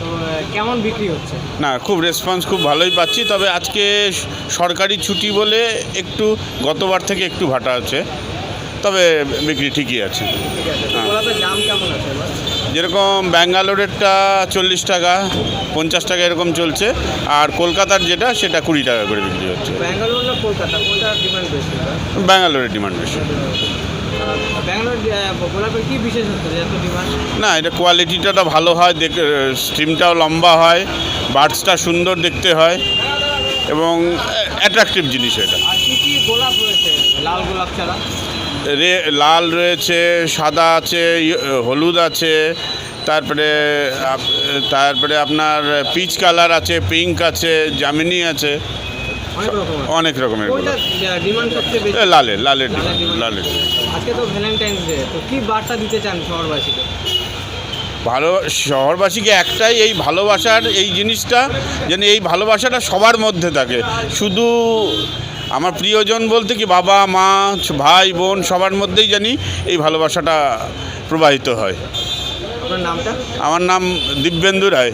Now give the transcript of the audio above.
তো কেমন বিক্রি হচ্ছে? না খুব রেসপন্স খুব ভালোই পাচ্ছি। তবে আজকে সরকারি ছুটি বলে একটু গতবার থেকে একটু ভাটা আছে তবে বিক্রি ঠিকই আছে। হ্যাঁ। যেরকম ব্যাঙ্গালোরেরটা চল্লিশ টাকা পঞ্চাশ টাকা এরকম চলছে। আর কলকাতার যেটা সেটা কুড়ি টাকা করে বিক্রি হচ্ছে। ব্যাঙ্গালোর না কলকাতা? কোনটার ডিমান্ড বেশি? ব্যাঙ্গালোরের ডিমান্ড বেশি। না এটা কোয়ালিটিটা ভালো হয় দেখ স্ট্রিমটাও লম্বা হয় বার্ডসটা সুন্দর দেখতে হয় এবং অ্যাট্রাকটিভ জিনিস এটা। লাল গোলাপ ছাড়া? রে লাল রয়েছে সাদা আছে হলুদ আছে তারপরে তারপরে আপনার পিচ কালার আছে পিঙ্ক আছে জামিনি আছে। অনেক রকমের লালের লালের লালের আজকে তো ভ্যালেন্টাইন্স ডে তো কি বার্তা দিতে চান শহরবাসীকে? ভালো শহরবাসীকে একটাই এই ভালোবাসার এই জিনিসটা যেন এই ভালোবাসাটা সবার মধ্যে থাকে। শুধু আমার প্রিয়জন বলতে কি বাবা মা ভাই বোন সবার মধ্যেই জানি এই ভালোবাসাটা প্রবাহিত হয়। নামটা? আমার নাম দিব্যেন্দু রায়।